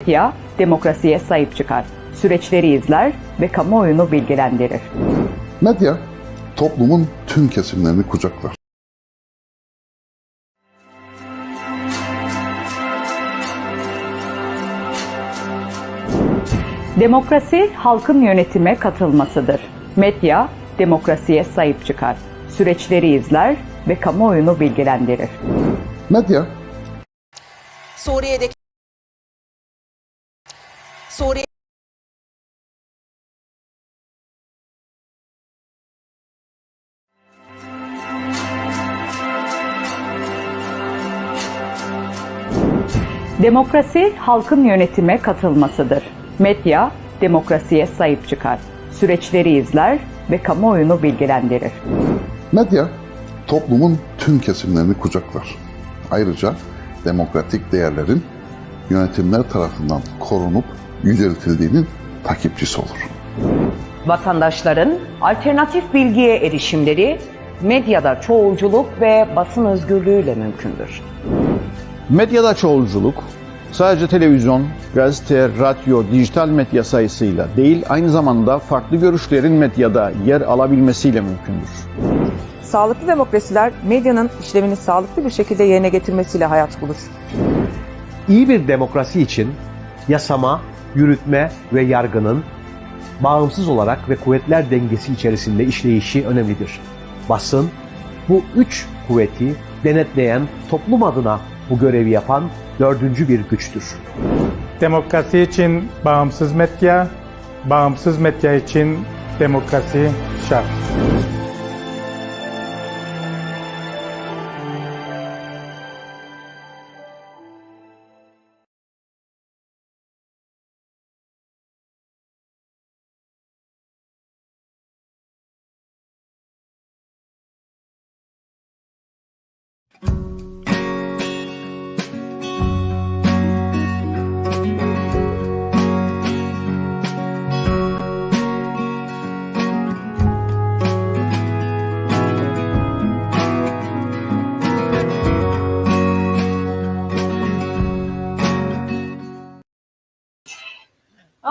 Medya, demokrasiye sahip çıkar, süreçleri izler ve kamuoyunu bilgilendirir. Medya, toplumun tüm kesimlerini kucaklar. Demokrasi, halkın yönetime katılmasıdır. Medya, demokrasiye sahip çıkar, süreçleri izler ve kamuoyunu bilgilendirir. Medya, Suriye'deki Suriye Demokrasi, halkın yönetime katılmasıdır. Medya, demokrasiye sahip çıkar, süreçleri izler ve kamuoyunu bilgilendirir. medya, toplumun tüm kesimlerini kucaklar. Ayrıca demokratik değerlerin yönetimler tarafından korunup yüceltildiğinin takipçisi olur. Vatandaşların alternatif bilgiye erişimleri medyada çoğulculuk ve basın özgürlüğüyle mümkündür. Medyada çoğulculuk sadece televizyon, gazete, radyo, dijital medya sayısıyla değil aynı zamanda farklı görüşlerin medyada yer alabilmesiyle mümkündür. Sağlıklı demokrasiler medyanın işlevini sağlıklı bir şekilde yerine getirmesiyle hayat bulur. İyi bir demokrasi için yasama, yürütme ve yargının bağımsız olarak ve kuvvetler dengesi içerisinde işleyişi önemlidir. Basın bu üç kuvveti denetleyen, toplum adına bu görevi yapan dördüncü bir güçtür. Demokrasi için bağımsız medya, bağımsız medya için demokrasi şart.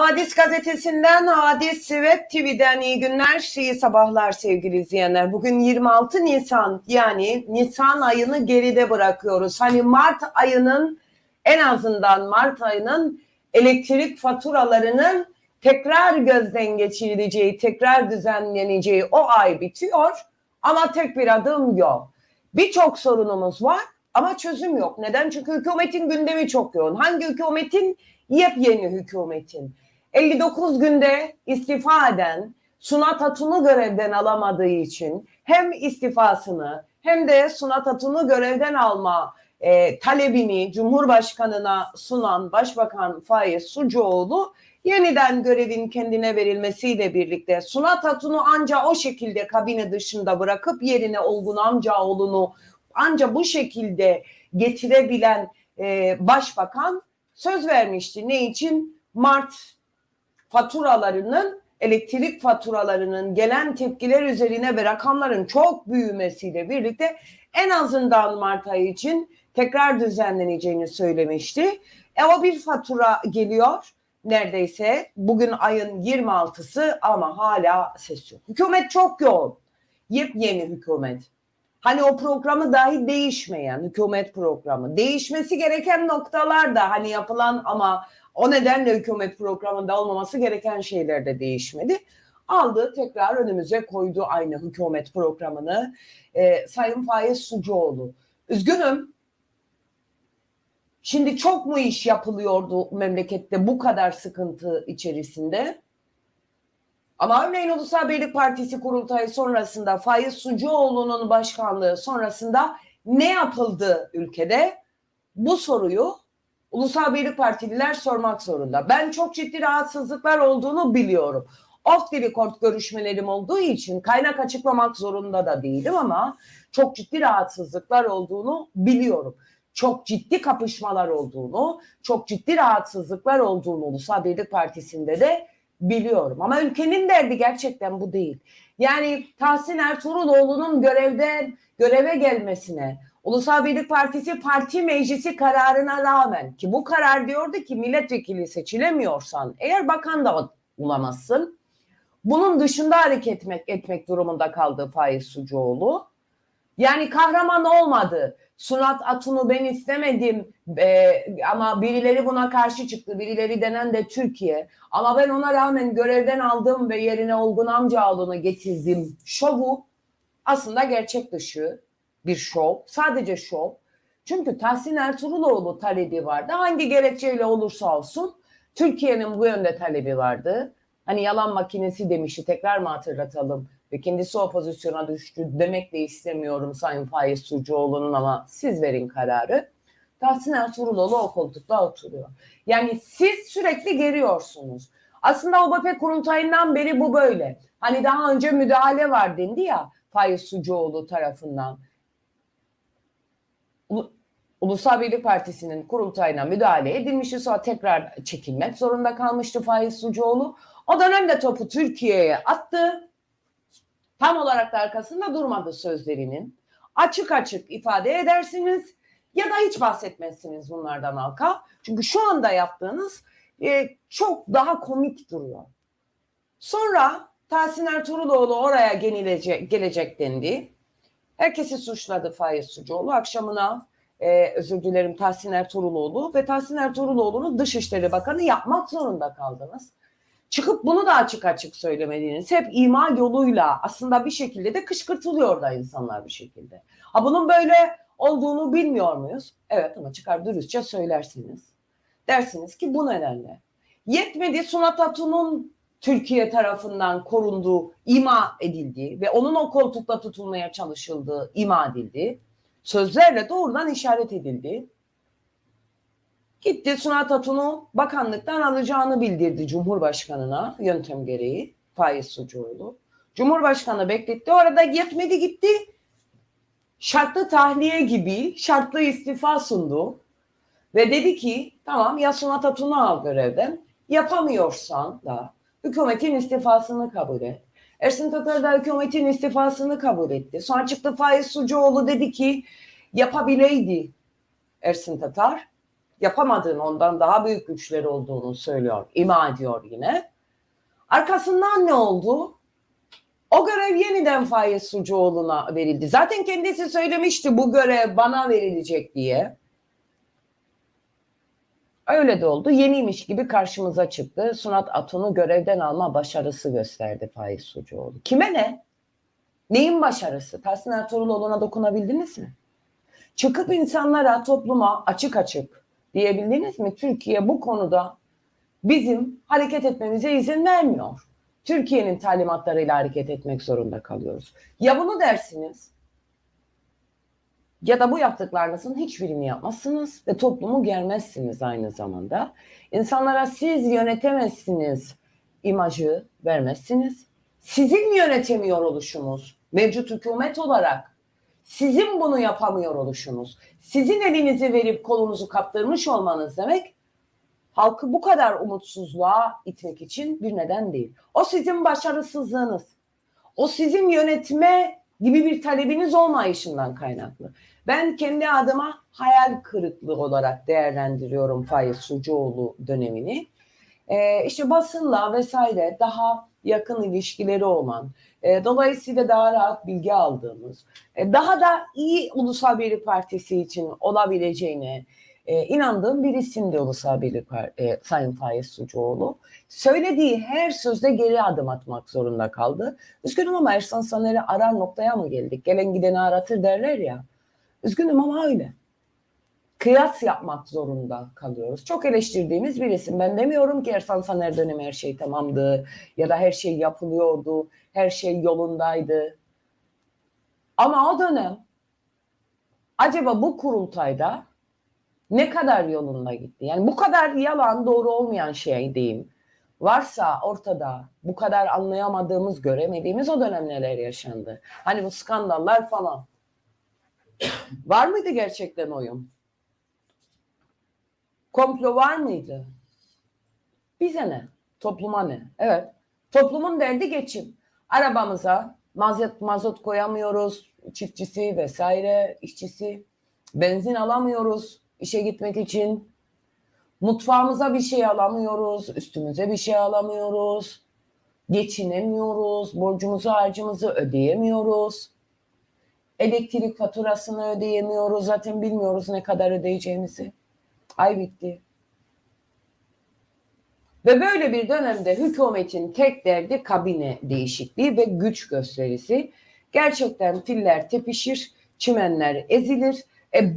Hadis gazetesinden, Hadis Web TV'den iyi günler, iyi sabahlar sevgili izleyenler. Bugün 26 Nisan yani Nisan ayını geride bırakıyoruz. Hani Mart ayının en azından Mart ayının elektrik faturalarının tekrar gözden geçirileceği, tekrar düzenleneceği o ay bitiyor. Ama tek bir adım yok. Birçok sorunumuz var ama çözüm yok. Neden? Çünkü hükümetin gündemi çok yoğun. Hangi hükümetin? Yepyeni hükümetin. 59 günde istifa eden Sunat Hatun'u görevden alamadığı için hem istifasını hem de Sunat Hatun'u görevden alma e, talebini Cumhurbaşkanına sunan Başbakan Faiz Sucuoğlu yeniden görevin kendine verilmesiyle birlikte Sunat Hatun'u anca o şekilde kabine dışında bırakıp yerine Olgun Amcaoğlu'nu anca bu şekilde getirebilen e, başbakan söz vermişti. Ne için? Mart faturalarının elektrik faturalarının gelen tepkiler üzerine ve rakamların çok büyümesiyle birlikte en azından Mart ayı için tekrar düzenleneceğini söylemişti. E o bir fatura geliyor neredeyse bugün ayın 26'sı ama hala ses yok. Hükümet çok yoğun. Yepyeni hükümet. Hani o programı dahi değişmeyen hükümet programı. Değişmesi gereken noktalar da hani yapılan ama o nedenle hükümet programında olmaması gereken şeyler de değişmedi. Aldı tekrar önümüze koydu aynı hükümet programını Ee, Sayın Faiz Sucuoğlu. Üzgünüm. Şimdi çok mu iş yapılıyordu memlekette bu kadar sıkıntı içerisinde? Ama örneğin Ulusal Birlik Partisi kurultayı sonrasında Faiz Sucuoğlu'nun başkanlığı sonrasında ne yapıldı ülkede? Bu soruyu Ulusal Birlik Partililer sormak zorunda. Ben çok ciddi rahatsızlıklar olduğunu biliyorum. Off the record görüşmelerim olduğu için kaynak açıklamak zorunda da değilim ama çok ciddi rahatsızlıklar olduğunu biliyorum. Çok ciddi kapışmalar olduğunu, çok ciddi rahatsızlıklar olduğunu Ulusal Birlik Partisi'nde de biliyorum. Ama ülkenin derdi gerçekten bu değil. Yani Tahsin Ertuğruloğlu'nun görevden göreve gelmesine, Ulusal Birlik Partisi parti meclisi kararına rağmen ki bu karar diyordu ki milletvekili seçilemiyorsan eğer bakan da olamazsın. Bunun dışında hareket etmek, etmek durumunda kaldı Faiz Sucuoğlu. Yani kahraman olmadı. Sunat Atun'u ben istemedim e, ama birileri buna karşı çıktı. Birileri denen de Türkiye. Ama ben ona rağmen görevden aldım ve yerine Olgun Amcaoğlu'nu getirdim. Şovu aslında gerçek dışı bir şov. Sadece şov. Çünkü Tahsin Ertuğruloğlu talebi vardı. Hangi gerekçeyle olursa olsun Türkiye'nin bu yönde talebi vardı. Hani yalan makinesi demişti tekrar mı hatırlatalım? Ve kendisi o pozisyona düştü demek de istemiyorum Sayın Faiz Sucuoğlu'nun ama siz verin kararı. Tahsin Ertuğruloğlu o koltukta oturuyor. Yani siz sürekli geriyorsunuz. Aslında OBP kurultayından beri bu böyle. Hani daha önce müdahale var dendi ya Faiz Sucuoğlu tarafından. Ulu- Ulusal Birlik Partisi'nin kurultayına müdahale edilmişti. Sonra tekrar çekilmek zorunda kalmıştı Faiz Sucuoğlu. O dönemde topu Türkiye'ye attı. Tam olarak da arkasında durmadı sözlerinin. Açık açık ifade edersiniz ya da hiç bahsetmezsiniz bunlardan halka. Çünkü şu anda yaptığınız e, çok daha komik duruyor. Sonra Tahsin Ertuğruloğlu oraya genilecek, gelecek dendi. Herkesi suçladı Faiz Sucuoğlu. Akşamına e, özür dilerim Tahsin Ertuğruloğlu ve Tahsin Ertuğruloğlu'nu Dışişleri Bakanı yapmak zorunda kaldınız. Çıkıp bunu da açık açık söylemediğiniz hep ima yoluyla aslında bir şekilde de kışkırtılıyor da insanlar bir şekilde. Ha bunun böyle olduğunu bilmiyor muyuz? Evet ama çıkar dürüstçe söylersiniz. Dersiniz ki bu nedenle. Yetmedi Sunat Atun'un Türkiye tarafından korunduğu, ima edildiği ve onun o koltukta tutulmaya çalışıldığı ima edildi. Sözlerle doğrudan işaret edildi. Gitti Sunat Atun'u bakanlıktan alacağını bildirdi Cumhurbaşkanı'na yöntem gereği Faiz Sucuoğlu. Cumhurbaşkanı bekletti. Orada yetmedi gitti. Şartlı tahliye gibi şartlı istifa sundu. Ve dedi ki tamam ya Sunat Atun'u al görevden yapamıyorsan da hükümetin istifasını kabul et. Ersin Tatar da hükümetin istifasını kabul etti. Sonra çıktı Faiz Sucuoğlu dedi ki yapabileydi Ersin Tatar. Yapamadığını ondan daha büyük güçleri olduğunu söylüyor. ima ediyor yine. Arkasından ne oldu? O görev yeniden Faiz Sucuoğlu'na verildi. Zaten kendisi söylemişti bu görev bana verilecek diye. Öyle de oldu. Yeniymiş gibi karşımıza çıktı. Sunat Atun'u görevden alma başarısı gösterdi Faiz Sucuoğlu. Kime ne? Neyin başarısı? Tahsin Ertuğruloğlu'na dokunabildiniz mi? Çıkıp insanlara, topluma açık açık diyebildiniz mi? Türkiye bu konuda bizim hareket etmemize izin vermiyor. Türkiye'nin talimatlarıyla hareket etmek zorunda kalıyoruz. Ya bunu dersiniz ya da bu yaptıklarınızın hiçbirini yapmazsınız ve toplumu germezsiniz aynı zamanda. İnsanlara siz yönetemezsiniz imajı vermezsiniz. Sizin yönetemiyor oluşunuz mevcut hükümet olarak sizin bunu yapamıyor oluşunuz, sizin elinizi verip kolunuzu kaptırmış olmanız demek halkı bu kadar umutsuzluğa itmek için bir neden değil. O sizin başarısızlığınız. O sizin yönetme gibi bir talebiniz olmayışından kaynaklı. Ben kendi adıma hayal kırıklığı olarak değerlendiriyorum Faiz Sucuoğlu dönemini. Ee, işte basınla vesaire daha yakın ilişkileri olan, e, dolayısıyla daha rahat bilgi aldığımız, e, daha da iyi Ulusal Birlik Partisi için olabileceğine e, inandığım bir isimdi Ulusal Birlik e, Sayın Faiz Sucuoğlu. Söylediği her sözde geri adım atmak zorunda kaldı. Üzgünüm ama Ersan Saner'i arar noktaya mı geldik? Gelen gideni aratır derler ya. Üzgünüm ama öyle. Kıyas yapmak zorunda kalıyoruz. Çok eleştirdiğimiz bir isim. Ben demiyorum ki Ersan Saner dönemi her şey tamamdı ya da her şey yapılıyordu, her şey yolundaydı. Ama o dönem acaba bu kurultayda ne kadar yolunda gitti? Yani bu kadar yalan doğru olmayan şey diyeyim. Varsa ortada bu kadar anlayamadığımız, göremediğimiz o dönem neler yaşandı? Hani bu skandallar falan. Var mıydı gerçekten oyun? Komplo var mıydı? Bize ne? Topluma ne? Evet. Toplumun derdi geçim. Arabamıza mazot, mazot koyamıyoruz. Çiftçisi vesaire, işçisi. Benzin alamıyoruz işe gitmek için. Mutfağımıza bir şey alamıyoruz, üstümüze bir şey alamıyoruz. Geçinemiyoruz, borcumuzu harcımızı ödeyemiyoruz. Elektrik faturasını ödeyemiyoruz. Zaten bilmiyoruz ne kadar ödeyeceğimizi. Ay bitti. Ve böyle bir dönemde hükümetin tek derdi kabine değişikliği ve güç gösterisi. Gerçekten filler tepişir, çimenler ezilir. E,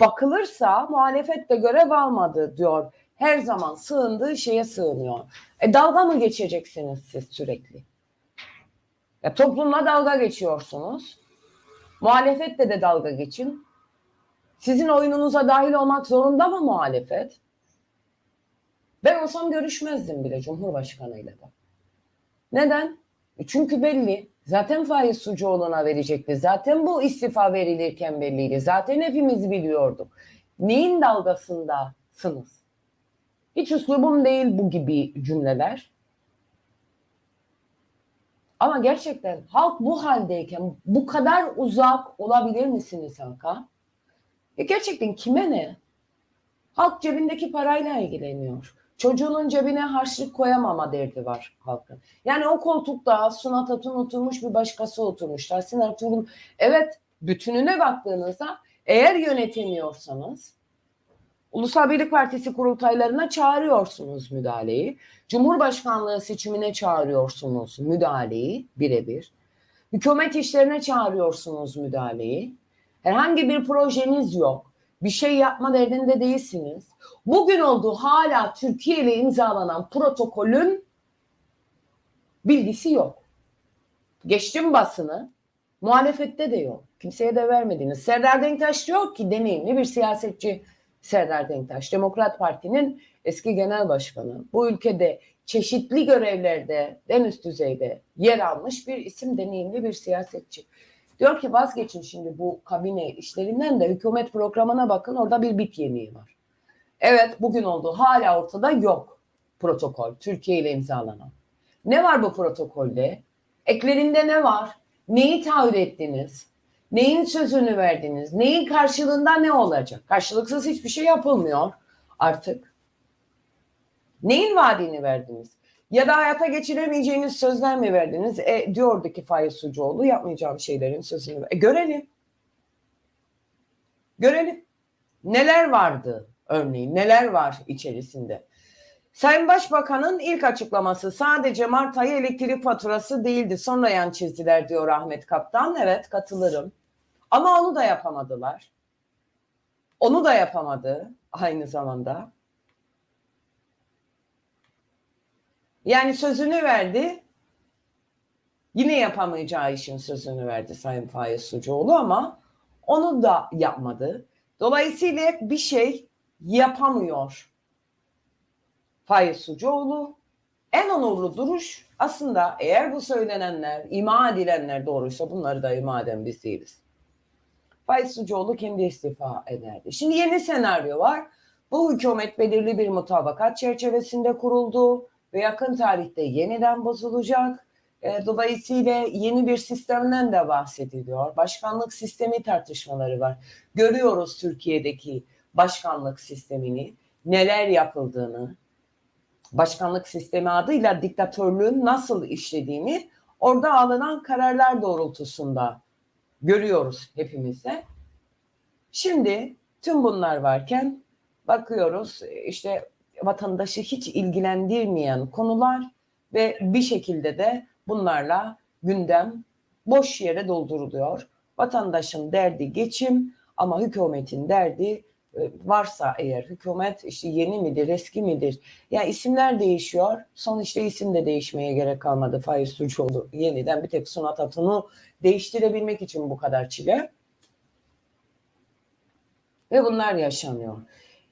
bakılırsa muhalefet de görev almadı diyor. Her zaman sığındığı şeye sığınıyor. E, dalga mı geçeceksiniz siz sürekli? Ya, toplumla dalga geçiyorsunuz. Muhalefetle de dalga geçin. Sizin oyununuza dahil olmak zorunda mı muhalefet? Ben olsam görüşmezdim bile Cumhurbaşkanıyla da. Neden? E Çünkü belli. Zaten Faiz Sucuoğlu'na verecekti. Zaten bu istifa verilirken belliydi. Zaten hepimiz biliyorduk. Neyin dalgasındasınız? Hiç üslubum değil bu gibi cümleler. Ama gerçekten halk bu haldeyken bu kadar uzak olabilir misiniz halka? E gerçekten kime ne? Halk cebindeki parayla ilgileniyor. Çocuğunun cebine harçlık koyamama derdi var halkın. Yani o koltukta Sunat Atun oturmuş bir başkası oturmuş. Tahsin Ertuğrul evet bütününe baktığınızda eğer yönetemiyorsanız Ulusal Birlik Partisi kurultaylarına çağırıyorsunuz müdahaleyi. Cumhurbaşkanlığı seçimine çağırıyorsunuz müdahaleyi birebir. Hükümet işlerine çağırıyorsunuz müdahaleyi. Herhangi bir projeniz yok. Bir şey yapma derdinde değilsiniz. Bugün olduğu hala Türkiye ile imzalanan protokolün bilgisi yok. Geçtim basını. Muhalefette de yok. Kimseye de vermediniz. Serdar Denktaş diyor ki deneyimli bir siyasetçi Serdar Denktaş. Demokrat Parti'nin eski genel başkanı. Bu ülkede çeşitli görevlerde en üst düzeyde yer almış bir isim deneyimli bir siyasetçi. Diyor ki vazgeçin şimdi bu kabine işlerinden de hükümet programına bakın orada bir bit yeniği var. Evet bugün oldu hala ortada yok protokol Türkiye ile imzalanan. Ne var bu protokolde? Eklerinde ne var? Neyi taahhüt ettiniz? Neyin sözünü verdiniz? Neyin karşılığında ne olacak? Karşılıksız hiçbir şey yapılmıyor artık. Neyin vaadini verdiniz? Ya da hayata geçiremeyeceğiniz sözler mi verdiniz? E, diyordu ki Faiz Sucuoğlu yapmayacağım şeylerin sözünü. E, görelim. Görelim. Neler vardı örneğin? Neler var içerisinde? Sayın Başbakan'ın ilk açıklaması sadece Mart ayı elektrik faturası değildi. Sonra yan çizdiler diyor Ahmet Kaptan. Evet katılırım. Ama onu da yapamadılar. Onu da yapamadı aynı zamanda. Yani sözünü verdi. Yine yapamayacağı işin sözünü verdi Sayın Faiz Sucuoğlu ama onu da yapmadı. Dolayısıyla bir şey yapamıyor Faiz Sucuoğlu. En onurlu duruş aslında eğer bu söylenenler, ima edilenler doğruysa bunları da ima eden biz değiliz. Faiz Sucuoğlu kendi istifa ederdi. Şimdi yeni senaryo var. Bu hükümet belirli bir mutabakat çerçevesinde kuruldu ve yakın tarihte yeniden bozulacak. E, Dolayısıyla yeni bir sistemden de bahsediliyor. Başkanlık sistemi tartışmaları var. Görüyoruz Türkiye'deki başkanlık sistemini, neler yapıldığını, başkanlık sistemi adıyla diktatörlüğün nasıl işlediğini orada alınan kararlar doğrultusunda görüyoruz hepimiz de. Şimdi tüm bunlar varken bakıyoruz işte vatandaşı hiç ilgilendirmeyen konular ve bir şekilde de bunlarla gündem boş yere dolduruluyor. Vatandaşın derdi geçim ama hükümetin derdi e, varsa eğer hükümet işte yeni midir, eski midir? Yani isimler değişiyor. Son işte isim de değişmeye gerek kalmadı. Faiz Suçoğlu yeniden bir tek Sunat Atun'u değiştirebilmek için bu kadar çile. Ve bunlar yaşanıyor.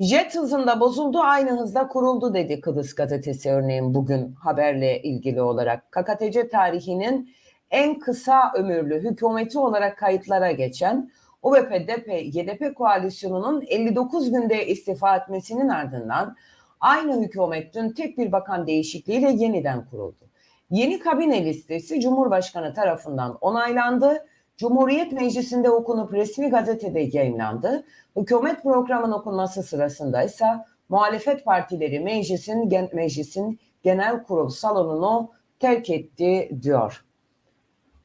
Jet hızında bozuldu, aynı hızda kuruldu dedi Kıbrıs gazetesi örneğin bugün haberle ilgili olarak. KKTC tarihinin en kısa ömürlü hükümeti olarak kayıtlara geçen UBP-DP-YDP koalisyonunun 59 günde istifa etmesinin ardından aynı hükümet dün tek bir bakan değişikliğiyle yeniden kuruldu. Yeni kabine listesi Cumhurbaşkanı tarafından onaylandı. Cumhuriyet Meclisi'nde okunup resmi gazetede yayınlandı. Hükümet programının okunması sırasında ise muhalefet partileri meclisin, gen, meclisin genel kurul salonunu terk etti diyor.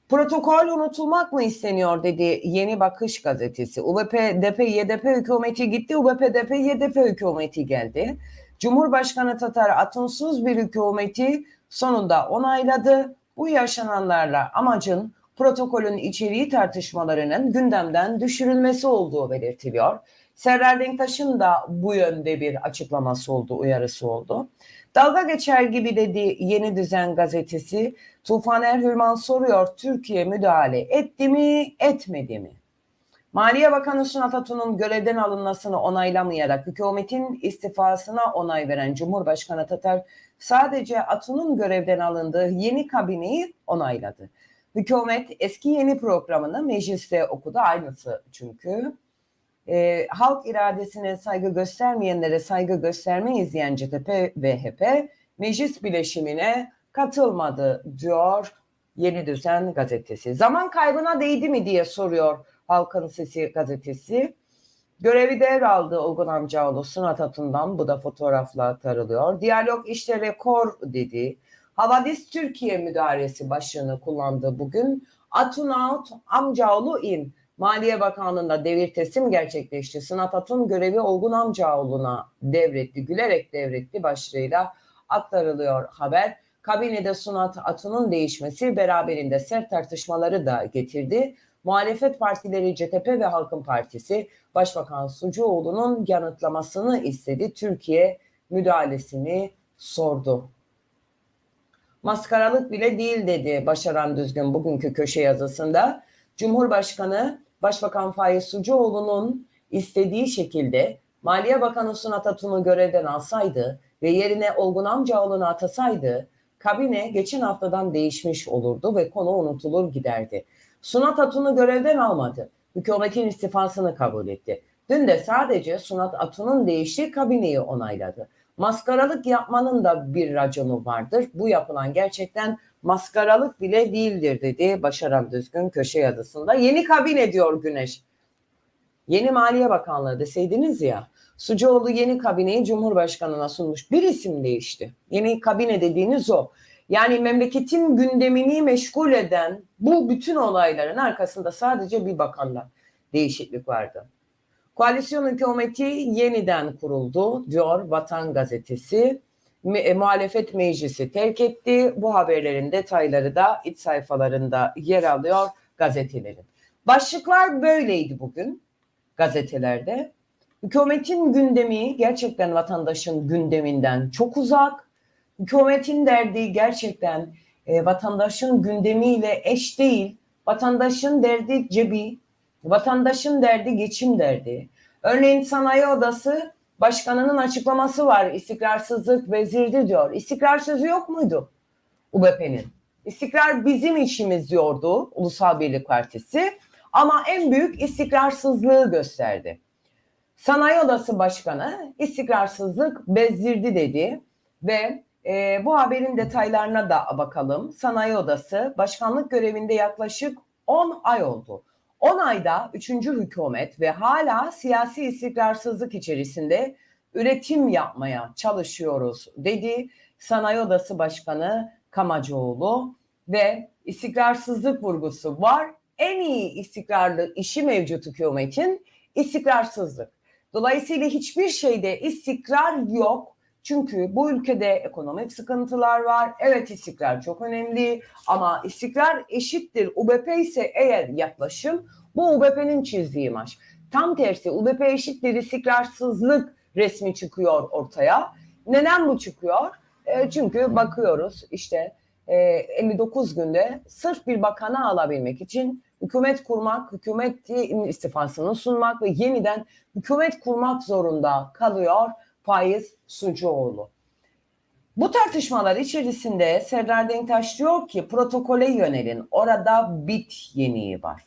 Protokol unutulmak mı isteniyor dedi Yeni Bakış gazetesi. UBP, DP, YDP hükümeti gitti, UBP, DP, YDP hükümeti geldi. Cumhurbaşkanı Tatar atunsuz bir hükümeti sonunda onayladı. Bu yaşananlarla amacın protokolün içeriği tartışmalarının gündemden düşürülmesi olduğu belirtiliyor. Serdar Denktaş'ın da bu yönde bir açıklaması oldu, uyarısı oldu. Dalga geçer gibi dedi Yeni Düzen gazetesi. Tufan Erhürman soruyor Türkiye müdahale etti mi etmedi mi? Maliye Bakanı Sunat Atun'un görevden alınmasını onaylamayarak hükümetin istifasına onay veren Cumhurbaşkanı Tatar sadece Atun'un görevden alındığı yeni kabineyi onayladı. Hükümet eski yeni programını mecliste okudu aynısı çünkü. Ee, halk iradesine saygı göstermeyenlere saygı göstermeyiz diyen CTP ve HP meclis bileşimine katılmadı diyor Yeni Düzen gazetesi. Zaman kaybına değdi mi diye soruyor Halkın Sesi gazetesi. Görevi devraldı Olgun Amcaoğlu Sunat Atun'dan. Bu da fotoğrafla aktarılıyor. Diyalog işte rekor dedi. Havadis Türkiye müdahalesi başlığını kullandı bugün. Atun out, Amcaoğlu in. Maliye Bakanlığı'nda devir teslim gerçekleşti. Sunat Atun görevi Olgun Amcaoğlu'na devretti, gülerek devretti başlığıyla aktarılıyor haber. Kabinede Sunat Atun'un değişmesi beraberinde sert tartışmaları da getirdi. Muhalefet partileri CTP ve Halkın Partisi Başbakan Sucuoğlu'nun yanıtlamasını istedi. Türkiye müdahalesini sordu. Maskaralık bile değil dedi Başaran Düzgün bugünkü köşe yazısında. Cumhurbaşkanı Başbakan Faiz Sucuoğlu'nun istediği şekilde Maliye Bakanı Sunat Atun'u görevden alsaydı ve yerine Olgun Amcaoğlu'nu atasaydı kabine geçen haftadan değişmiş olurdu ve konu unutulur giderdi. Sunat Atun'u görevden almadı. Hükümetin istifasını kabul etti. Dün de sadece Sunat Atun'un değiştiği kabineyi onayladı. Maskaralık yapmanın da bir raconu vardır. Bu yapılan gerçekten maskaralık bile değildir dedi Başaran Düzgün köşe yazısında. Yeni kabine diyor Güneş. Yeni Maliye Bakanlığı deseydiniz ya. Sucuoğlu yeni kabineyi Cumhurbaşkanı'na sunmuş. Bir isim değişti. Yeni kabine dediğiniz o. Yani memleketin gündemini meşgul eden bu bütün olayların arkasında sadece bir bakanla değişiklik vardı. Koalisyon hükümeti yeniden kuruldu diyor Vatan Gazetesi. Me- e, muhalefet meclisi terk etti. Bu haberlerin detayları da iç sayfalarında yer alıyor gazetelerin. Başlıklar böyleydi bugün gazetelerde. Hükümetin gündemi gerçekten vatandaşın gündeminden çok uzak. Hükümetin derdi gerçekten e, vatandaşın gündemiyle eş değil. Vatandaşın derdi cebi, vatandaşın derdi geçim derdi. Örneğin sanayi odası başkanının açıklaması var. İstikrarsızlık vezirdi diyor. İstikrar yok muydu UBP'nin? İstikrar bizim işimiz diyordu Ulusal Birlik Partisi. Ama en büyük istikrarsızlığı gösterdi. Sanayi Odası Başkanı istikrarsızlık bezdirdi dedi ve e, bu haberin detaylarına da bakalım. Sanayi Odası başkanlık görevinde yaklaşık 10 ay oldu. 10 ayda 3. hükümet ve hala siyasi istikrarsızlık içerisinde üretim yapmaya çalışıyoruz dedi Sanayi Odası Başkanı Kamacıoğlu ve istikrarsızlık vurgusu var. En iyi istikrarlı işi mevcut hükümetin istikrarsızlık. Dolayısıyla hiçbir şeyde istikrar yok. Çünkü bu ülkede ekonomik sıkıntılar var. Evet istikrar çok önemli ama istikrar eşittir. UBP ise eğer yaklaşım bu UBP'nin çizdiği imaj. Tam tersi UBP eşittir istikrarsızlık resmi çıkıyor ortaya. Neden bu çıkıyor? E, çünkü bakıyoruz işte e, 59 günde sırf bir bakanı alabilmek için hükümet kurmak, hükümetin istifasını sunmak ve yeniden hükümet kurmak zorunda kalıyor Faiz Sucuoğlu. Bu tartışmalar içerisinde Serdar Denktaş diyor ki protokole yönelin. Orada bit yeniği var.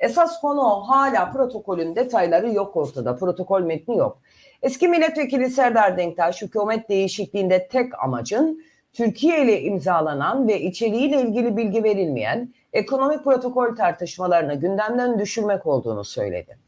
Esas konu o. Hala protokolün detayları yok ortada. Protokol metni yok. Eski milletvekili Serdar Denktaş hükümet değişikliğinde tek amacın Türkiye ile imzalanan ve içeriğiyle ilgili bilgi verilmeyen ekonomik protokol tartışmalarını gündemden düşürmek olduğunu söyledi.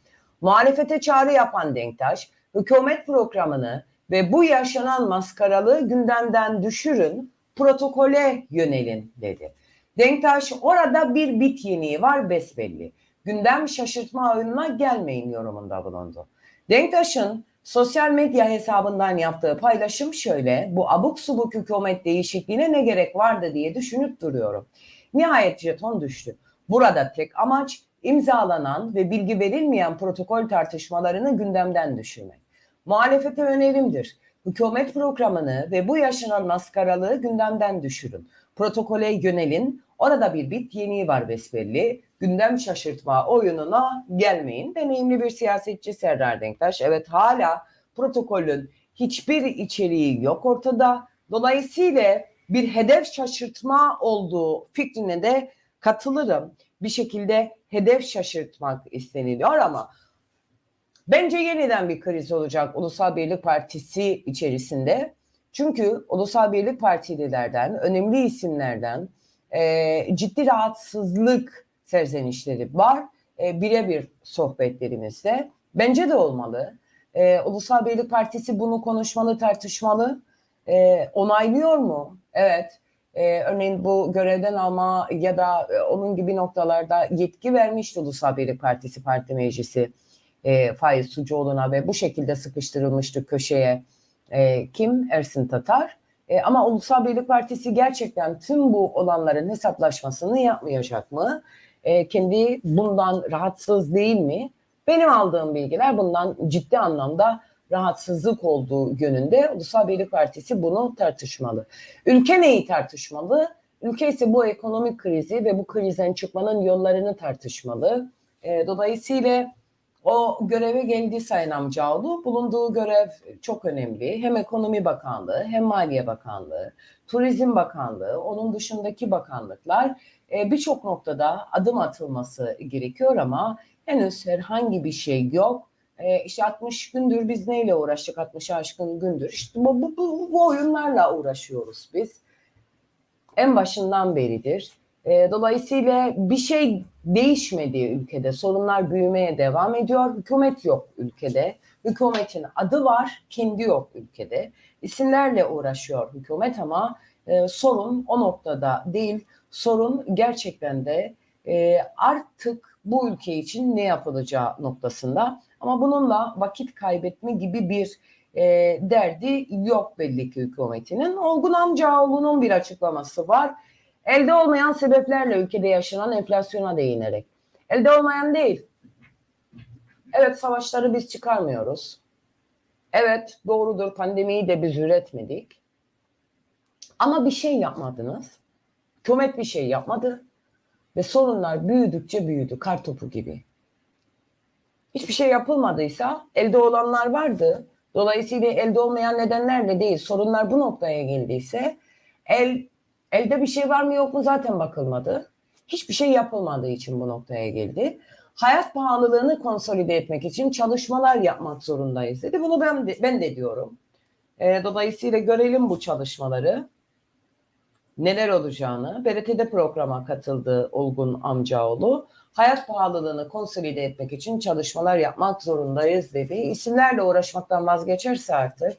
Muhalefete çağrı yapan Denktaş, hükümet programını ve bu yaşanan maskaralığı gündemden düşürün, protokole yönelin dedi. Denktaş orada bir bit yeniği var besbelli. Gündem şaşırtma oyununa gelmeyin yorumunda bulundu. Denktaş'ın sosyal medya hesabından yaptığı paylaşım şöyle, bu abuk subuk hükümet değişikliğine ne gerek vardı diye düşünüp duruyorum. Nihayet jeton düştü. Burada tek amaç imzalanan ve bilgi verilmeyen protokol tartışmalarını gündemden düşürmek. Muhalefete önerimdir. Hükümet programını ve bu yaşanan maskaralığı gündemden düşürün. Protokole yönelin. Orada bir bit yeniği var besbelli. Gündem şaşırtma oyununa gelmeyin. Deneyimli bir siyasetçi Serdar Denktaş. Evet hala protokolün hiçbir içeriği yok ortada. Dolayısıyla bir hedef şaşırtma olduğu fikrine de katılırım. Bir şekilde hedef şaşırtmak isteniliyor ama bence yeniden bir kriz olacak Ulusal Birlik Partisi içerisinde. Çünkü Ulusal Birlik Partililerden, önemli isimlerden e, ciddi rahatsızlık serzenişleri var. E, birebir sohbetlerimizde. Bence de olmalı. E, Ulusal Birlik Partisi bunu konuşmalı, tartışmalı. E, onaylıyor mu? Evet. E, örneğin bu görevden alma ya da e, onun gibi noktalarda yetki vermişti Ulusal Birlik Partisi Parti Meclisi e, Faiz Sucuoğlu'na ve bu şekilde sıkıştırılmıştı köşeye. E, kim? Ersin Tatar. E, ama Ulusal Birlik Partisi gerçekten tüm bu olanların hesaplaşmasını yapmayacak mı? E, kendi bundan rahatsız değil mi? Benim aldığım bilgiler bundan ciddi anlamda rahatsızlık olduğu yönünde Ulusal Birlik Partisi bunu tartışmalı. Ülke neyi tartışmalı? Ülke ise bu ekonomik krizi ve bu krizden çıkmanın yollarını tartışmalı. E, dolayısıyla o göreve geldi Sayın Amcaoğlu. Bulunduğu görev çok önemli. Hem Ekonomi Bakanlığı hem Maliye Bakanlığı, Turizm Bakanlığı, onun dışındaki bakanlıklar e, birçok noktada adım atılması gerekiyor ama henüz herhangi bir şey yok. E, işte 60 gündür biz neyle uğraştık 60 aşkın gündür. İşte bu, bu, bu, bu oyunlarla uğraşıyoruz biz. En başından beridir. E, dolayısıyla bir şey değişmedi ülkede. Sorunlar büyümeye devam ediyor. Hükümet yok ülkede. Hükümetin adı var, kendi yok ülkede. İsimlerle uğraşıyor hükümet ama e, sorun o noktada değil. Sorun gerçekten de e, artık bu ülke için ne yapılacağı noktasında. Ama bununla vakit kaybetme gibi bir e, derdi yok belli ki hükümetinin. Olgun Amcaoğlu'nun bir açıklaması var. Elde olmayan sebeplerle ülkede yaşanan enflasyona değinerek. Elde olmayan değil. Evet savaşları biz çıkarmıyoruz. Evet doğrudur pandemiyi de biz üretmedik. Ama bir şey yapmadınız. Hükümet bir şey yapmadı. Ve sorunlar büyüdükçe büyüdü kartopu gibi. Hiçbir şey yapılmadıysa elde olanlar vardı. Dolayısıyla elde olmayan nedenlerle değil sorunlar bu noktaya geldiyse el elde bir şey var mı yok mu zaten bakılmadı. Hiçbir şey yapılmadığı için bu noktaya geldi. Hayat pahalılığını konsolide etmek için çalışmalar yapmak zorundayız dedi. Bunu ben de, ben de diyorum. E, dolayısıyla görelim bu çalışmaları. Neler olacağını. BRT'de programa katıldı Olgun Amcaoğlu. Hayat pahalılığını konsolide etmek için çalışmalar yapmak zorundayız dedi. İsimlerle uğraşmaktan vazgeçerse artık,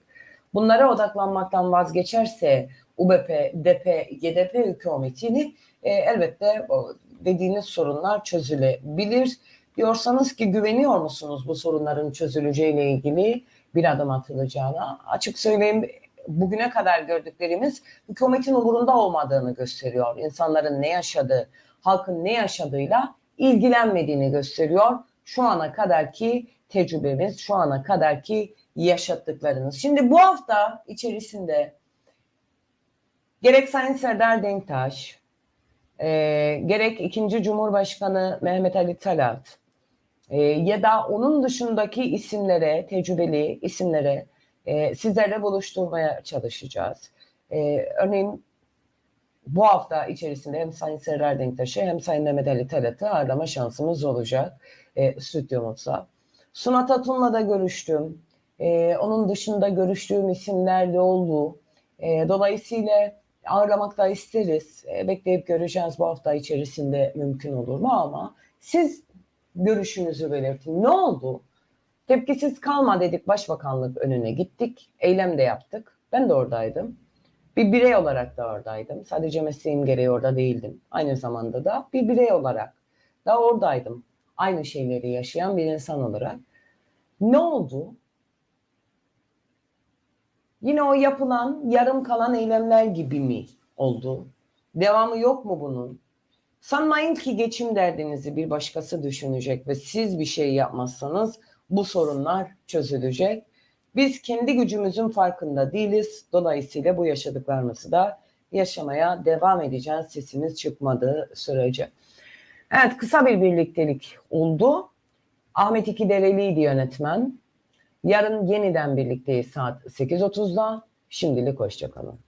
bunlara odaklanmaktan vazgeçerse UBP, DP, YDP hükümetini e, elbette dediğiniz sorunlar çözülebilir. Diyorsanız ki güveniyor musunuz bu sorunların çözüleceğiyle ilgili bir adım atılacağına? Açık söyleyeyim bugüne kadar gördüklerimiz hükümetin umurunda olmadığını gösteriyor. İnsanların ne yaşadığı, halkın ne yaşadığıyla ilgilenmediğini gösteriyor. Şu ana kadarki tecrübemiz, şu ana kadarki yaşattıklarınız. Şimdi bu hafta içerisinde gerek Sayın Serdar Denktaş, e, gerek ikinci Cumhurbaşkanı Mehmet Ali Talat e, ya da onun dışındaki isimlere, tecrübeli isimlere e, sizlerle buluşturmaya çalışacağız. E, örneğin bu hafta içerisinde hem Sayın Serdar Denktaş'ı hem Sayın Mehmet Ali Talat'ı ağırlama şansımız olacak e, stüdyomuzda. Sunat Atun'la da görüştüm. E, onun dışında görüştüğüm isimler de oldu. E, dolayısıyla ağırlamak da isteriz. E, bekleyip göreceğiz bu hafta içerisinde mümkün olur mu ama siz görüşünüzü belirtin. Ne oldu? Tepkisiz kalma dedik başbakanlık önüne gittik. Eylem de yaptık. Ben de oradaydım. Bir birey olarak da oradaydım. Sadece mesleğim gereği orada değildim. Aynı zamanda da bir birey olarak da oradaydım. Aynı şeyleri yaşayan bir insan olarak. Ne oldu? Yine o yapılan yarım kalan eylemler gibi mi oldu? Devamı yok mu bunun? Sanmayın ki geçim derdinizi bir başkası düşünecek ve siz bir şey yapmazsanız bu sorunlar çözülecek. Biz kendi gücümüzün farkında değiliz. Dolayısıyla bu yaşadıklarımızı da yaşamaya devam edeceğiz sesimiz çıkmadığı sürece. Evet kısa bir birliktelik oldu. Ahmet İkidereli'ydi yönetmen. Yarın yeniden birlikteyiz saat 8.30'da. Şimdilik hoşçakalın.